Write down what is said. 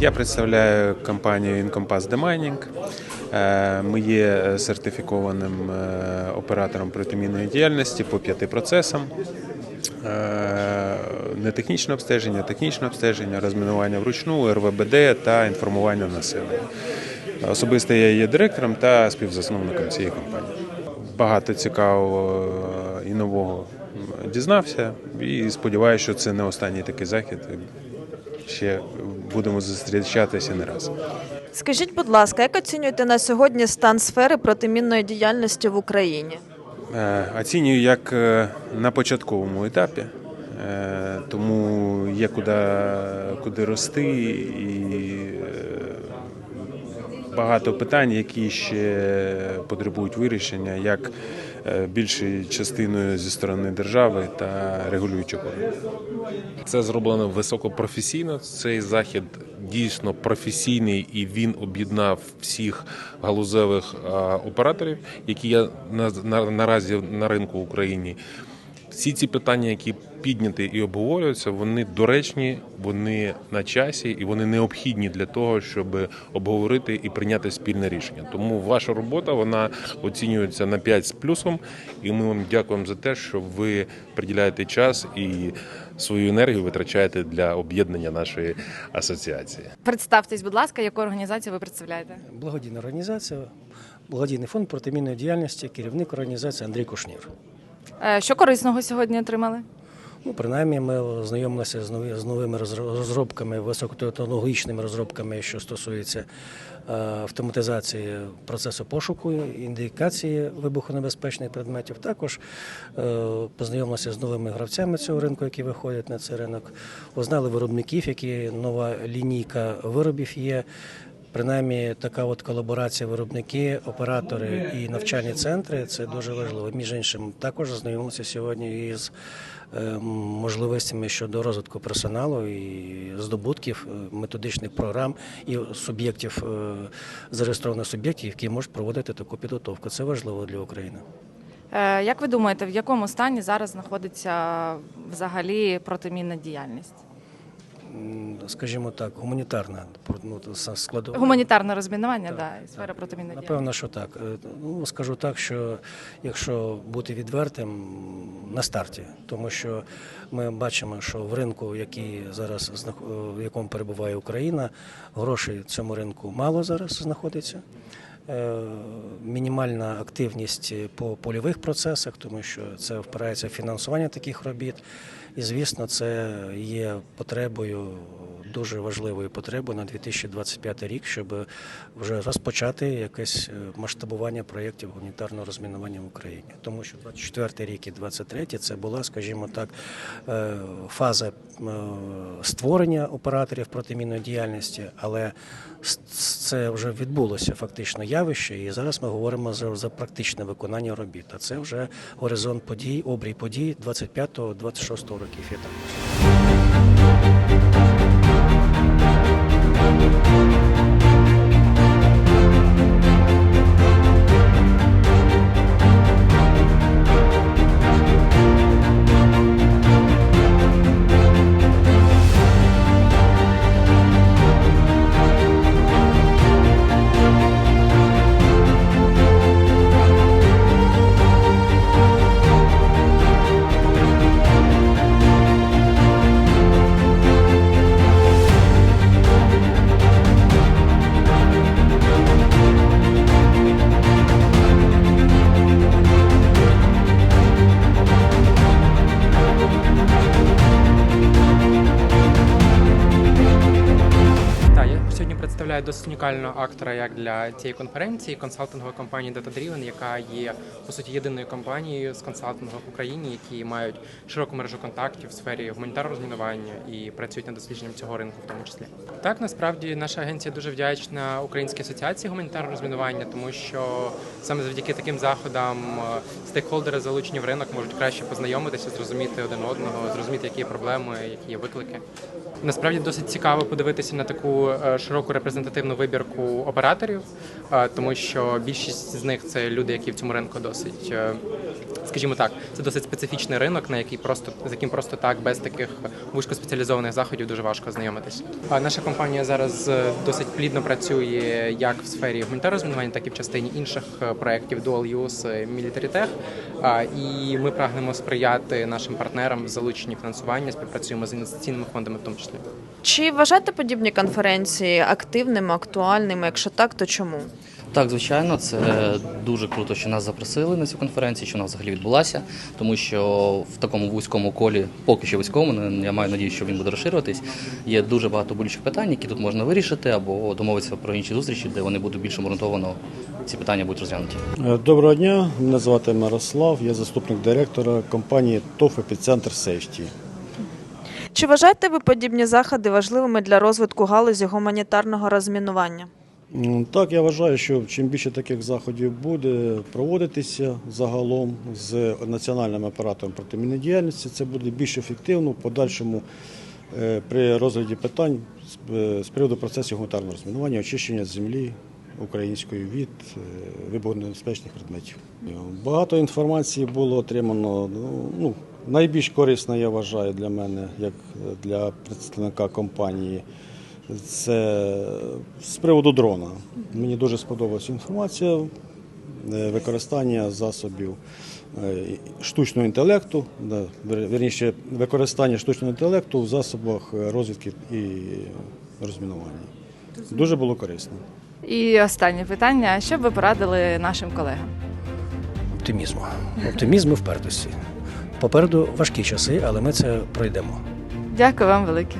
Я представляю компанію Demining. Е, Ми є сертифікованим е, оператором протимінної діяльності по п'яти процесам. Е, Нетехнічне обстеження, технічне обстеження, розмінування вручну, РВБД та інформування населення. Особисто я є директором та співзасновником цієї компанії. Багато цікавого і нового дізнався і сподіваюся, що це не останній такий захід. Ще будемо зустрічатися не раз. Скажіть, будь ласка, як оцінюєте на сьогодні стан сфери протимінної діяльності в Україні? Е, Оцінюю як е, на початковому етапі, е, тому є куди, куди рости і багато питань, які ще потребують вирішення, як е, більшою частиною зі сторони держави та регулюючих органів. Це зроблено високопрофесійно. Цей захід дійсно професійний і він об'єднав всіх галузевих операторів, які є на, на, наразі на ринку в Україні. Всі ці питання, які підняті і обговорюються, вони доречні, вони на часі і вони необхідні для того, щоб обговорити і прийняти спільне рішення. Тому ваша робота вона оцінюється на 5 з плюсом, і ми вам дякуємо за те, що ви приділяєте час і свою енергію витрачаєте для об'єднання нашої асоціації. Представтесь, будь ласка, яку організацію ви представляєте? Благодійна організація, благодійний фонд протимінної діяльності, керівник організації Андрій Кушнір. Е, Що корисного сьогодні отримали? Ну, принаймні, ми ознайомилися з нови- з новими розробками, високотехнологічними розробками, що стосується е, автоматизації процесу пошуку, індикації вибухонебезпечних предметів. Також е, познайомилися з новими гравцями цього ринку, які виходять на цей ринок. Узнали виробників, які нова лінійка виробів є. Принаймні, така от колаборація виробники, оператори і навчальні центри це дуже важливо. Між іншим, також знайомилися сьогодні із е, можливостями щодо розвитку персоналу і здобутків е, методичних програм і суб'єктів е, зареєстрованих суб'єктів, які можуть проводити таку підготовку. Це важливо для України. Е, Як ви думаєте, в якому стані зараз знаходиться взагалі протимінна діяльність? Скажімо так, гуманітарна ну, складова. Гуманітарне розмінування, да, і сфера протимінної. Напевно, що так. Е, Ну скажу так, що якщо бути відвертим на старті, тому що ми бачимо, що в ринку, який зараз знах- в якому перебуває Україна, грошей цьому ринку мало зараз знаходиться. Е, Мінімальна активність по польових процесах, тому що це впирається в фінансування таких робіт. І звісно, це є потребою, дуже важливою потребою на 2025 рік, щоб вже розпочати якесь е, масштабування проєктів гуманітарного розмінування в Україні. Тому що 24 рік і 23 це була, скажімо так, е, фаза створення операторів протимінної діяльності, але це вже відбулося фактично явище, і зараз ми говоримо за, за практичне виконання робіт. А це вже горизонт подій, обрій подій 25-26 років. Я так. Сьогодні досить унікального актора як для цієї конференції консалтингової компанії DataDriven, яка є по суті єдиною компанією з консалтингу в Україні, які мають широку мережу контактів в сфері гуманітарного розмінування і працюють над дослідженням цього ринку, в тому числі. Так, насправді наша агенція дуже вдячна Українській асоціації гуманітарного розмінування, тому що саме завдяки таким заходам е, стейкхолдери залучені в ринок можуть краще познайомитися, зрозуміти один одного, зрозуміти, які є проблеми, які є виклики. Насправді досить цікаво подивитися на таку е, широку репрезентативну вибірку операторів, е, тому що більшість з них це люди, які в цьому ринку досить е, скажімо так, це досить специфічний ринок, на який просто з яким просто так без таких вузькоспеціалізованих заходів дуже важко знайомитись. Наша компанія зараз е, досить плідно працює як в сфері гуманітарного розмінування, так і в частині інших проєктів Dual Use Military Tech. І ми прагнемо сприяти нашим партнерам в залученні фінансування, співпрацюємо з інвестиційними фондами в тому числі. Чи вважаєте подібні конференції активними, актуальними? Якщо так, то чому? Так, звичайно, це дуже круто, що нас запросили на цю конференцію, що вона взагалі відбулася, тому що в такому вузькому колі, поки що вузькому, я маю надію, що він буде розширюватись. Є дуже багато болючих питань, які тут можна вирішити, або домовитися про інші зустрічі, де вони будуть більш обґрунтовано ці питання будуть розглянуті. Е, Доброго дня, мене звати Мирослав, я заступник директора компанії ТОФ Епіцентр Сейфті. Чи вважаєте ви подібні заходи важливими для розвитку галузі гуманітарного розмінування? Так, я вважаю, що чим більше таких заходів буде проводитися загалом з національним оператором протимінної діяльності, це буде більш ефективно в подальшому е, при розгляді питань з- е, приводу процесів гуманітарного розмінування, очищення землі української від е, вибухонебезпечних предметів. Багато інформації було отримано. ну, Ну, найбільш корисно, я вважаю, для мене, як для представника компанії. Це з приводу дрона. Мені дуже сподобалася інформація, е, використання засобів е, штучного інтелекту, да, вер- вірніше, використання штучного інтелекту в засобах е, розвідки і розмінування. Дуже було корисно. І останнє питання: що б ви порадили нашим колегам? Оптимізму. Оптимізму і впертості. Попереду важкі часи, але ми це пройдемо. Дякую вам велике.